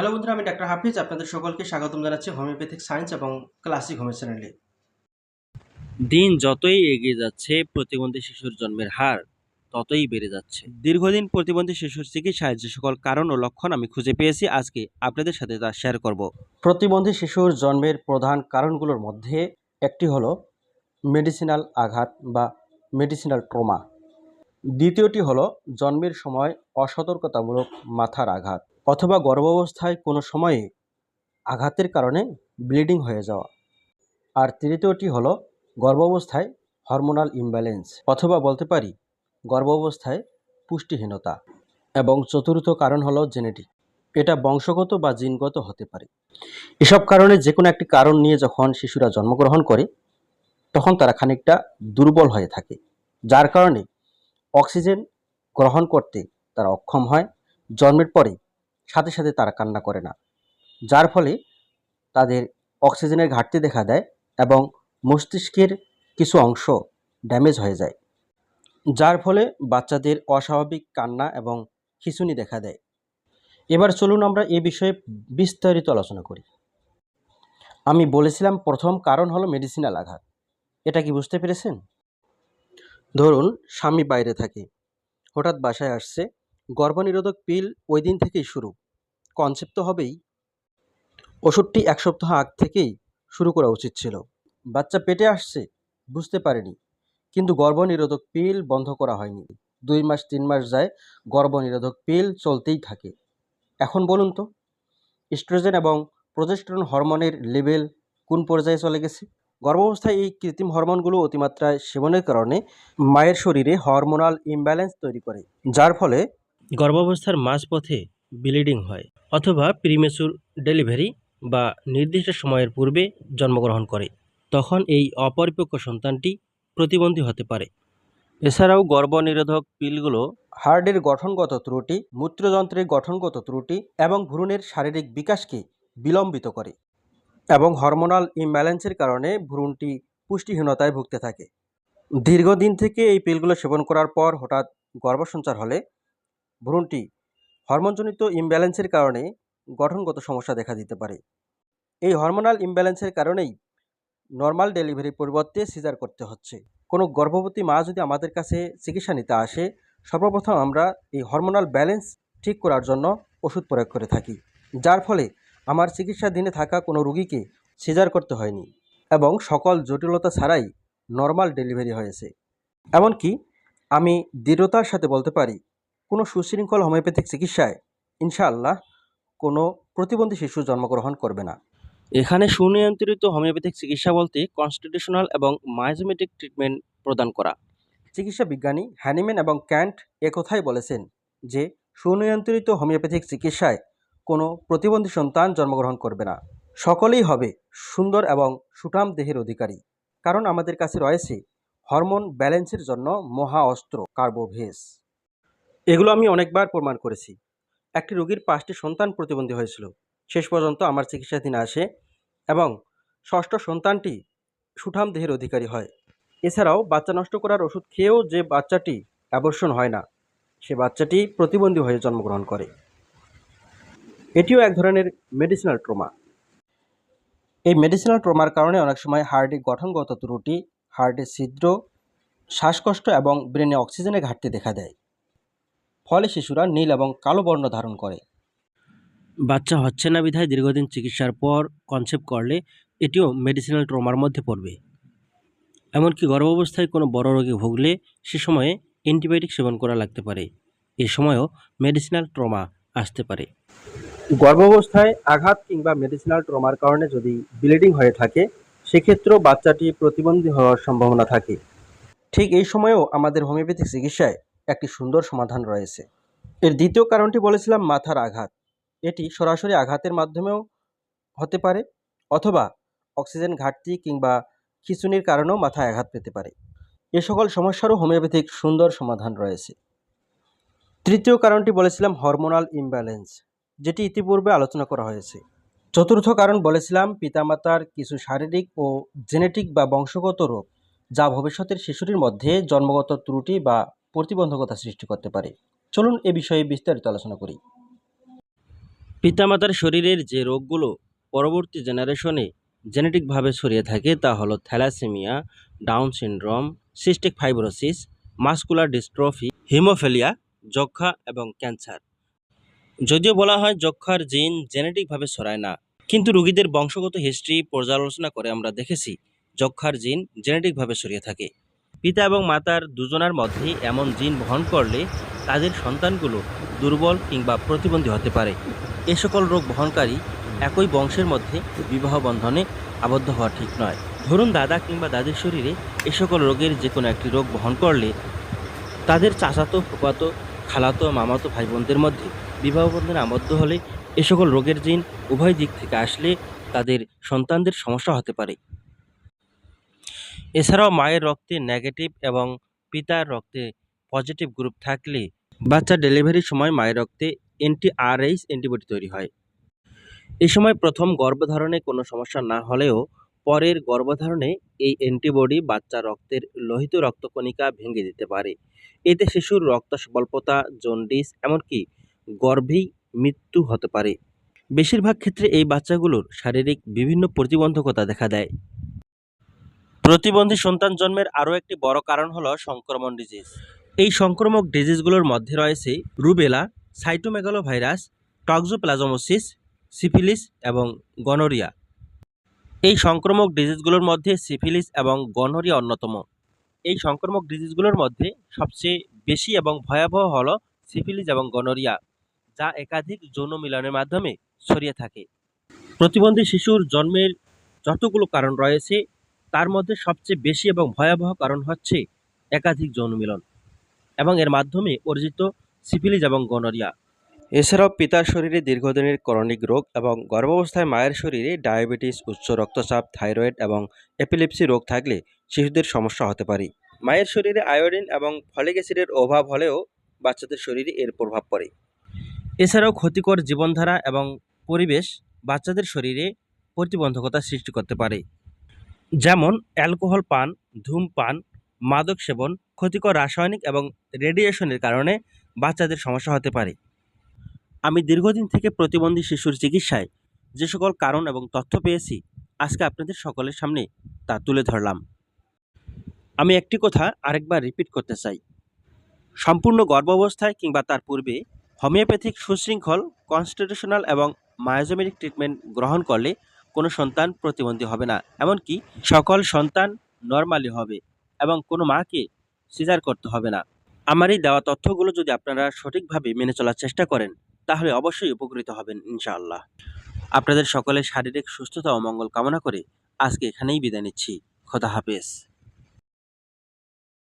Hello বন্ধুরা আমি doctor হাফিজ। আপনাদের সকলকে স্বাগতম জানাচ্ছি হোমিওপ্যাথিক সায়েন্স এবং ক্লাসিক হোমিও চ্যানেলে। দিন যতই এগিয়ে যাচ্ছে প্রতিবন্ধী শিশুর জন্মের হার ততই বেড়ে যাচ্ছে। দীর্ঘদিন প্রতিবন্ধী শিশুর চিকিৎসায় যে সকল কারণ ও লক্ষণ আমি খুঁজে পেয়েছি আজকে আপনাদের সাথে তা শেয়ার করব। প্রতিবন্ধী শিশুর জন্মের প্রধান কারণগুলোর মধ্যে একটি হলো মেডিসিনাল আঘাত বা মেডিসিনাল ট্রমা দ্বিতীয়টি হলো জন্মের সময় অসতর্কতামূলক মাথার আঘাত। অথবা গর্ভাবস্থায় কোনো সময়ে আঘাতের কারণে ব্লিডিং হয়ে যাওয়া। আর তৃতীয়টি হলো গর্ভাবস্থায় হরমোনাল ইমব্যালেন্স, অথবা বলতে পারি গর্ভাবস্থায় পুষ্টিহীনতা। এবং চতুর্থ কারণ হলো জেনেটিক, এটা বংশগত বা জিনগত হতে পারে। এসব কারণে যে কোনো একটি কারণ নিয়ে যখন শিশুরা জন্মগ্রহণ করে, তখন তারা খানিকটা দুর্বল হয়ে থাকে, যার কারণে অক্সিজেন গ্রহণ করতে তারা অক্ষম হয়। জন্মের পরে সাথে সাথে তারা কান্না করে না। যার ফলে তাদের অক্সিজেনের ঘাটতি দেখা দেয় এবং মস্তিষ্কের কিছু অংশ ড্যামেজ হয়ে যায়। যার ফলে বাচ্চাদের অস্বাভাবিক কান্না এবং খিঁচুনি দেখা দেয়। এবার চলুন আমরা এ বিষয়ে বিস্তারিত আলোচনা করি। আমি বলেছিলাম প্রথম কারণ হলো মেডিসিনাল আঘাত। এটা কি বুঝতে পেরেছেন? ধরুন, স্বামী বাইরে থাকে। হঠাৎ বাসায় আসছে গর্ভনিরোধক পিল ওই দিন থেকেই শুরু। কনসেপ্ট তো হবেই। ওষুধটি এক সপ্তাহ আগ থেকেই শুরু করা উচিত ছিল। বাচ্চা পেটে আসছে, বুঝতে পারেনি। কিন্তু গর্ভনিরোধক পিল বন্ধ করা হয়নি। দুই মাস, তিন মাস যায় গর্ভনিরোধক পিল চলতেই থাকে। এখন বলুন তো স্ট্রোজেন এবং প্রজেস্টেরন হরমোনের লেভেল কোন পর্যায়ে চলে গেছে? গর্ভাবস্থায় এই কৃত্রিম হরমোনগুলো অতিমাত্রায় সেবনের কারণে মায়ের শরীরে হরমোনাল ইমব্যালেন্স তৈরি করে। যার ফলে গর্ভাবস্থার মাঝপথে ব্লিডিং হয় অথবা প্রিমেচুর ডেলিভারি বা নির্দিষ্ট সময়ের পূর্বে জন্মগ্রহণ করে। তখন এই অপরিপক্ক সন্তানটি প্রতিবন্ধী হতে পারে। এছাড়াও গর্ভনিরোধক পিলগুলো হার্টের গঠনগত ত্রুটি, মূত্রযন্ত্রের গঠনগত ত্রুটি এবং ভ্রূণের শারীরিক বিকাশকে বিলম্বিত করে এবং হরমোনাল ইমব্যালেন্সের কারণে ভ্রূণটি পুষ্টিহীনতায় ভুগতে থাকে। দীর্ঘদিন থেকে এই পিলগুলো সেবন করার পর হঠাৎ গর্ভসঞ্চার হলে ভ্রূণটি হরমোনজনিত ইমব্যালেন্সের কারণে গঠনগত সমস্যা দেখা দিতে পারে। এই হরমোনাল ইমব্যালেন্সের কারণেই নর্মাল ডেলিভারির পরিবর্তে সিজার করতে হচ্ছে। কোনো গর্ভবতী মা যদি আমাদের কাছে চিকিৎসা নিতে আসে, সর্বপ্রথম আমরা এই হরমোনাল ব্যালেন্স ঠিক করার জন্য ওষুধ প্রয়োগ করে থাকি, যার ফলে আমার চিকিৎসাধীনে থাকা কোনো রুগীকে সিজার করতে হয়নি এবং সকল জটিলতা ছাড়াই নর্মাল ডেলিভারি হয়েছে। এমনকি আমি দৃঢ়তার সাথে বলতে পারি কোনো সুশৃঙ্খল হোমিওপ্যাথিক চিকিৎসায় ইনশাআল্লাহ কোনো প্রতিবন্ধী শিশু জন্মগ্রহণ করবে না। এখানে সুনিয়ন্ত্রিত হোমিওপ্যাথিক চিকিৎসা বলতে কনস্টিটিউশনাল এবং মাইজোমেটিক ট্রিটমেন্ট প্রদান করা। চিকিৎসা বিজ্ঞানী হ্যানিম্যান এবং ক্যান্ট একথাই বলেছেন যে সুনিয়ন্ত্রিত হোমিওপ্যাথিক চিকিৎসায় কোনো প্রতিবন্ধী সন্তান জন্মগ্রহণ করবে না। সকলেই হবে সুন্দর এবং সুঠাম দেহের অধিকারী। কারণ আমাদের কাছে রয়েছে হরমোন ব্যালেন্সের জন্য মহা অস্ত্র কার্বোভেস। এগুলো আমি অনেকবার প্রমাণ করেছি। একটি রোগীর পাঁচটি সন্তান প্রতিবন্ধী হয়েছিল। শেষ পর্যন্ত আমার চিকিৎসাধীন আসে এবং ষষ্ঠ সন্তানটি সুঠাম দেহের অধিকারী হয়। এছাড়াও বাচ্চা নষ্ট করার ওষুধ খেয়েও যে বাচ্চাটি অ্যাবর্ষণ হয় না, সে বাচ্চাটি প্রতিবন্ধী হয়ে জন্মগ্রহণ করে। এটিও এক ধরনের মেডিসিনাল ট্রোমা এই মেডিসিনাল ট্রোমার কারণে অনেক সময় হার্টে গঠনগত ত্রুটি হার্টে ছিদ্র, শ্বাসকষ্ট এবং ব্রেনে অক্সিজেনের ঘাটতি দেখা দেয়। ফলে শিশুরা নীল এবং কালো বর্ণ ধারণ করে। বাচ্চা হচ্ছে না বিধায় দীর্ঘদিন চিকিৎসার পর কনসেপ্ট করলে এটিও মেডিসিনাল ট্রমার মধ্যে পড়বে। এমনকি গর্ভাবস্থায় কোনো বড় রোগে ভুগলে সে সময়ে অ্যান্টিবায়োটিক সেবন করা লাগতে পারে। এ সময়ও মেডিসিনাল ট্রমা আসতে পারে। গর্ভাবস্থায় আঘাত কিংবা মেডিসিনাল ট্রমার কারণে যদি ব্লিডিং হয়ে থাকে, সেক্ষেত্রেও বাচ্চাটি প্রতিবন্ধী হওয়ার সম্ভাবনা থাকে। ঠিক এই সময়েও আমাদের হোমিওপ্যাথিক চিকিৎসায় একটি সুন্দর সমাধান রয়েছে। এর দ্বিতীয় কারণটি বলেছিলাম মাথার আঘাত। এটি সরাসরি আঘাতের মাধ্যমেও হতে পারে অথবা অক্সিজেন ঘাটতি কিংবা খিঁচুনির কারণেও মাথায় আঘাত পেতে পারে। এ সকল সমস্যারও হোমিওপ্যাথিক সুন্দর সমাধান রয়েছে। তৃতীয় কারণটি বলেছিলাম হরমোনাল ইমব্যালেন্স, যেটি ইতিপূর্বে আলোচনা করা হয়েছে। চতুর্থ কারণ বলেছিলাম পিতামাতার কিছু শারীরিক ও জেনেটিক বা বংশগত রোগ, যা ভবিষ্যতের শিশুটির মধ্যে জন্মগত ত্রুটি বা প্রতিবন্ধকতা সৃষ্টি করতে পারে। চলুন এ বিষয়ে বিস্তারিত আলোচনা করি। পিতামাতার শরীরের যে রোগগুলো পরবর্তী জেনারেশনে জেনেটিকভাবে ছড়িয়ে থাকে তা হলো thalassaemia, down syndrome, cystic fibrosis, muscular dystrophy, haemophilia যক্ষা এবং ক্যান্সার। যদিও বলা হয় যক্ষার জিন জেনেটিকভাবে ছড়ায় না, কিন্তু রোগীদের বংশগত হিস্ট্রি পর্যালোচনা করে আমরা দেখেছি যক্ষার জিন জেনেটিকভাবে ছড়িয়ে থাকে। পিতা এবং মাতার দুজনার মধ্যে এমন জিন বহন করলে তাদের সন্তানগুলো দুর্বল কিংবা প্রতিবন্ধী হতে পারে। এ সকল রোগ বহনকারী একই বংশের মধ্যে বিবাহ বন্ধনে আবদ্ধ হওয়া ঠিক নয়। ধরুন দাদা কিংবা দাদির শরীরে এ সকল রোগের যে কোনো একটি রোগ বহন করলে তাদের চাচাতো ফুপাতো খালাতো, মামাতো ভাই বোনদের মধ্যে বিবাহ বন্ধনে আবদ্ধ হলে এ সকল রোগের জিন উভয় দিক থেকে আসলে তাদের সন্তানদের সমস্যা হতে পারে। এছাড়াও মায়ের রক্তে নেগেটিভ এবং পিতার রক্তে পজিটিভ গ্রুপ থাকলে বাচ্চা ডেলিভারির সময় মায়ের রক্তে এন্টি আরএইচ অ্যান্টিবডি তৈরি হয়। এই সময় প্রথম গর্ভধারণে কোনো সমস্যা না হলেও পরের গর্ভধারণে এই অ্যান্টিবডি বাচ্চা রক্তের লোহিত রক্তকণিকা ভেঙে দিতে পারে। এতে শিশুর রক্ত স্বল্পতা জন্ডিস এমনকি গর্ভেই মৃত্যু হতে পারে। বেশিরভাগ ক্ষেত্রে এই বাচ্চাগুলোর শারীরিক বিভিন্ন প্রতিবন্ধকতা দেখা দেয়। প্রতিবন্ধী সন্তান জন্মের আরও একটি বড় কারণ হলো সংক্রমণ ডিজিজ এই সংক্রমক ডিজিজগুলোর মধ্যে রয়েছে rubella cytomegalovirus toxoplasmosis syphilis এবং গনোরিয়া এই সংক্রমক ডিজিজগুলোর মধ্যে সিফিলিস এবং গনোরিয়া অন্যতম। এই সংক্রমক ডিজিজগুলোর মধ্যে সবচেয়ে বেশি এবং ভয়াবহ হলো সিফিলিস এবং গনোরিয়া যা একাধিক যৌন মিলনের মাধ্যমে ছড়িয়ে থাকে। প্রতিবন্ধী শিশুর জন্মের যতগুলো কারণ রয়েছে তার মধ্যে সবচেয়ে বেশি এবং ভয়াবহ কারণ হচ্ছে একাধিক যৌন মিলন এবং এর মাধ্যমে অর্জিত সিফিলিস এবং গনোরিয়া। এছাড়াও পিতার শরীরে দীর্ঘদিনের করণিক রোগ এবং গর্ভাবস্থায় মায়ের শরীরে ডায়াবেটিস উচ্চ রক্তচাপ থাইরয়েড এবং এপিলেপসি রোগ থাকলে শিশুদের সমস্যা হতে পারে। মায়ের শরীরে আয়োডিন এবং ফলিক অ্যাসিডের অভাব হলেও বাচ্চাদের শরীরে এর প্রভাব পড়ে। এছাড়াও ক্ষতিকর জীবনধারা এবং পরিবেশ বাচ্চাদের শরীরে প্রতিবন্ধকতা সৃষ্টি করতে পারে। যেমন অ্যালকোহল পান ধূমপান মাদক সেবন, ক্ষতিকর রাসায়নিক এবং রেডিয়েশনের কারণে বাচ্চাদের সমস্যা হতে পারে। আমি দীর্ঘদিন থেকে প্রতিবন্ধী শিশুর চিকিৎসায় যে সকল কারণ এবং তথ্য পেয়েছি, আজকে আপনাদের সকলের সামনে তা তুলে ধরলাম। আমি একটি কথা আরেকবার রিপিট করতে চাই। সম্পূর্ণ গর্ভাবস্থায় কিংবা তার পূর্বে হোমিওপ্যাথিক সুশৃঙ্খল কনস্টিটিউশনাল এবং মায়োজোমেরিক ট্রিটমেন্ট গ্রহণ করলে কোনো সন্তান প্রতিবন্ধী হবে না। এমনকি সকল সন্তান নর্মালি হবে এবং কোনো মাকে সিজার করতে হবে না। আমার এই দেওয়া তথ্যগুলো যদি আপনারা সঠিকভাবে মেনে চলার চেষ্টা করেন, তাহলে অবশ্যই উপকৃত হবেন ইনশাআল্লাহ। আপনাদের সকলের শারীরিক সুস্থতা ও মঙ্গল কামনা করে আজকে এখানেই বিদায় নিচ্ছি। খোদা হাফেজ।